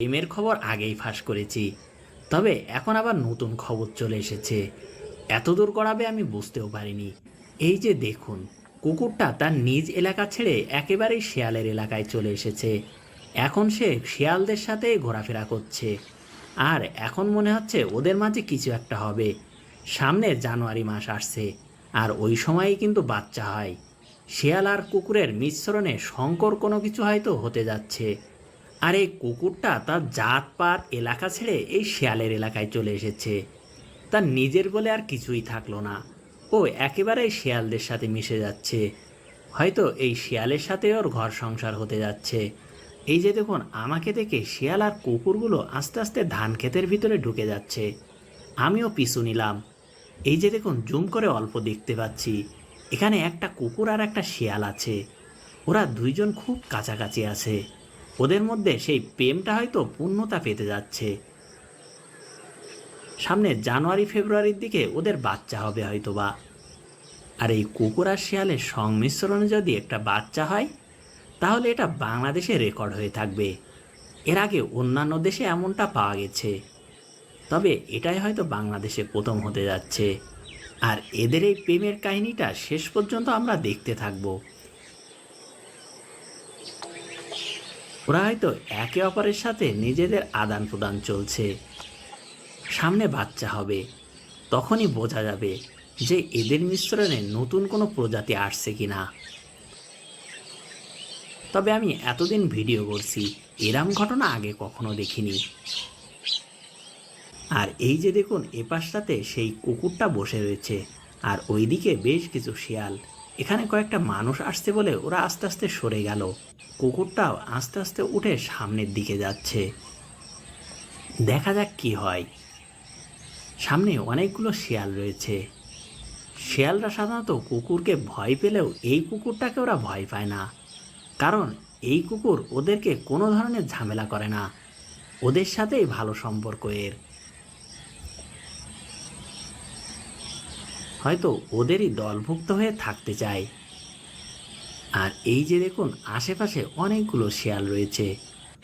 প্রেমের খবর আগেই ফাঁস করেছি। তবে এখন আবার নতুন খবর চলে এসেছে। এত দূর করাবে আমি বুঝতেও পারিনি। এই যে দেখুন, কুকুরটা তার নিজ এলাকা ছেড়ে একেবারেই শিয়ালের এলাকায় চলে এসেছে। এখন সে শিয়ালদের সাথে ঘোরাফেরা করছে। আর এখন মনে হচ্ছে ওদের মাঝে কিছু একটা হবে। সামনে জানুয়ারি মাস আসছে, আর ওই সময়ই কিন্তু বাচ্চা হয়। শিয়াল আর কুকুরের মিশ্রণে শঙ্কর কোনো কিছু হয়তো হতে যাচ্ছে। আর এই কুকুরটা তার জাত জাতপাত এলাকা ছেড়ে এই শিয়ালের এলাকায় চলে এসেছে। তার নিজের বলে আর কিছুই থাকল না। ও একেবারে শেয়ালদের সাথে মিশে যাচ্ছে। হয়তো এই শিয়ালের সাথে ওর ঘর সংসার হতে যাচ্ছে। এই যে দেখুন, আমাকে দেখে শিয়াল আর কুকুরগুলো আস্তে আস্তে ধান ক্ষেতের ভিতরে ঢুকে যাচ্ছে। আমিও পিছু নিলাম। এই যে দেখুন, জুম করে অল্প দেখতে পাচ্ছি। এখানে একটা কুকুর আর একটা শিয়াল আছে। ওরা দুইজন খুব কাছাকাছি আছে। ওদের মধ্যে সেই প্রেমটা হয়তো পূর্ণতা পেতে যাচ্ছে। সামনে জানুয়ারি, ফেব্রুয়ারির দিকে ওদের বাচ্চা হবে হয়তো বা আর এই কুকুর আর শিয়ালের সংমিশ্রণে যদি একটা বাচ্চা হয়, তাহলে এটা বাংলাদেশে রেকর্ড হয়ে থাকবে। এর আগে অন্যান্য দেশে এমনটা পাওয়া গেছে। তবে এটাই হয়তো বাংলাদেশে প্রথম হতে যাচ্ছে। আর এদের এই প্রেমের কাহিনীটা শেষ পর্যন্ত আমরা দেখতে থাকব। ওরা হয়তো একে অপরের সাথে নিজেদের আদান প্রদান চলছে। সামনে বাচ্চা হবে। তখনই বোঝা যাবে যে এদের মিশ্রণে নতুন কোনো প্রজাতি আসছে কি না তবে আমি এতদিন ভিডিও করছি, এরম ঘটনা আগে কখনো দেখিনি। আর এই যে দেখুন, এপাশটাতে সেই কুকুরটা বসে রয়েছে, আর ওইদিকে বেশ কিছু শিয়াল। এখানে কয়েকটা মানুষ আসছে বলে ওরা আস্তে আস্তে সরে গেল। কুকুরটাও আস্তে আস্তে উঠে সামনের দিকে যাচ্ছে। দেখা যাক কি হয়। সামনে অনেকগুলো শিয়াল রয়েছে। শিয়ালরা সাধারণত কুকুরকে ভয় পেলেও এই কুকুরটাকে ওরা ভয় পায় না। কারণ এই কুকুর ওদেরকে কোনো ধরনের ঝামেলা করে না। ওদের সাথেই ভালো সম্পর্ক এর। হয়তো ওদেরই দলভুক্ত হয়ে থাকতে চায়। আর এই যে দেখুন, আশেপাশে অনেকগুলো শিয়াল রয়েছে।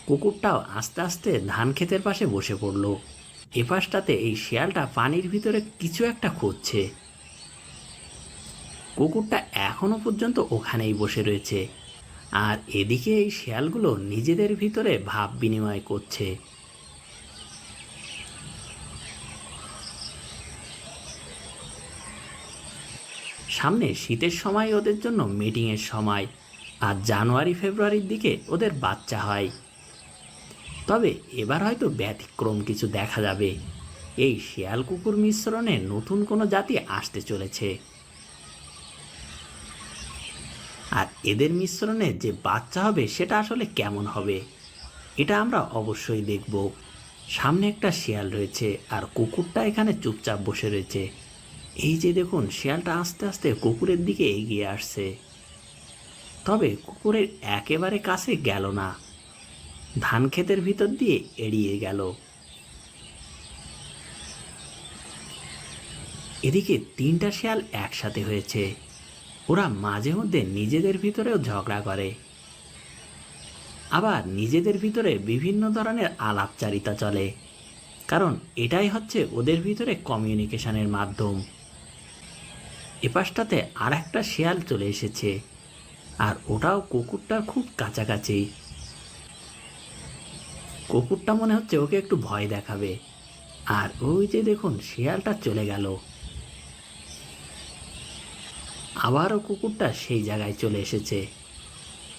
কুকুরটাও আস্তে আস্তে ধান ক্ষেতের পাশে বসে পড়ল। এপাশটাতে এই শিয়ালটা পানির ভিতরে কিছু একটা খুঁজছে। কুকুরটা এখনও পর্যন্ত ওখানেই বসে রয়েছে। আর এদিকে এই শিয়ালগুলো নিজেদের ভিতরে ভাব বিনিময় করছে। সামনে শীতের সময় ওদের জন্য মিটিংয়ের সময় আর জানুয়ারি, ফেব্রুয়ারির দিকে ওদের বাচ্চা হয়। তবে এবার হয়তো ব্যতিক্রম কিছু দেখা যাবে। এই শিয়াল কুকুর মিশ্রণে নতুন কোনো জাতি আসতে চলেছে। আর এদের মিশ্রণে যে বাচ্চা হবে সেটা আসলে কেমন হবে, এটা আমরা অবশ্যই দেখব। সামনে একটা শিয়াল রয়েছে আর কুকুরটা এখানে চুপচাপ বসে রয়েছে। এই যে দেখুন, শিয়ালটা আস্তে আস্তে কুকুরের দিকে এগিয়ে আসছে। তবে কুকুরের একেবারে কাছে গেল না। ধান ক্ষেতের ভিতর দিয়ে এড়িয়ে গেল। এদিকে তিনটা শিয়াল একসাথে হয়েছে। ওরা মাঝে মধ্যে নিজেদের ভিতরেও ঝগড়া করে। আবার নিজেদের ভিতরে বিভিন্ন ধরনের আলাপচারিতা চলে। কারণ এটাই হচ্ছে ওদের ভিতরে কমিউনিকেশনের মাধ্যম। এপাশটাতে আর একটা শেয়াল চলে এসেছে। আর ওটাও কুকুরটার খুব কাছাকাছি। কুকুরটা মনে হচ্ছে ওকে একটু ভয় দেখাবে। আর ওই যে দেখুন, শিয়ালটা চলে গেল। আবারও কুকুরটা সেই জায়গায় চলে এসেছে।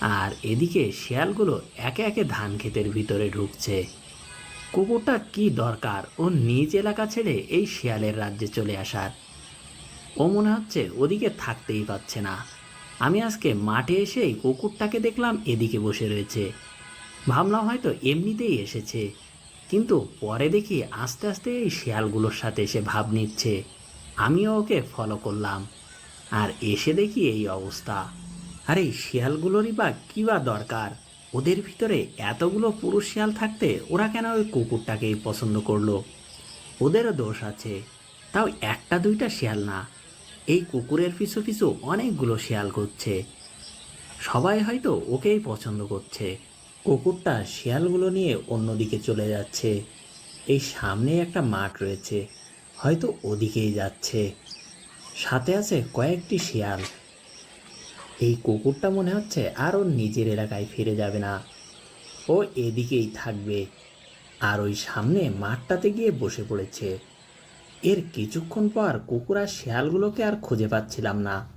আর এদিকে শিয়ালগুলো একে একে ধান ক্ষেতের ভিতরে ঢুকছে। কুকুরটা কি দরকার? ও নিজ এলাকা ছেড়ে এই শিয়ালের রাজ্যে চলে আসার। ও মনে হচ্ছে ওদিকে থাকতেই পাচ্ছে না। আমি আজকে মাঠে এসেই কুকুরটাকে দেখলাম এদিকে বসে রয়েছে। ভাবলাম হয়তো এমনিতেই এসেছে। কিন্তু পরে দেখি আস্তে আস্তে এই শিয়ালগুলোর সাথে এসে ভাব নিচ্ছে। আমিও ওকে ফলো করলাম। আর এসে দেখি এই অবস্থা। আর, এই শিয়ালগুলোরই বা কী বা দরকার? ওদের ভিতরে এতগুলো পুরুষ শিয়াল থাকতে ওরা কেন ওই কুকুরটাকেই পছন্দ করল? ওদেরও দোষ আছে। তাও একটা দুইটা শিয়াল না। এই কুকুরের পিছু পিছু অনেকগুলো শিয়াল করছে সবাই হয়তো ওকেই পছন্দ করছে। কুকুরটা শিয়ালগুলো নিয়ে অন্যদিকে চলে যাচ্ছে। এই সামনে একটা মাঠ রয়েছে, হয়তো ওদিকেই যাচ্ছে। সাথে আছে কয়েকটি শিয়াল। এই কুকুরটা মনে হচ্ছে আরও নিজের এলাকায় ফিরে যাবে না। ও এদিকেই থাকবে। আর ওই সামনে মাঠটাতে গিয়ে বসে পড়েছে। এর কিছুক্ষণ পর কুকুর শেয়ালগুলোকে শিয়ালগুলোকে আর খুঁজে পাচ্ছিলাম না।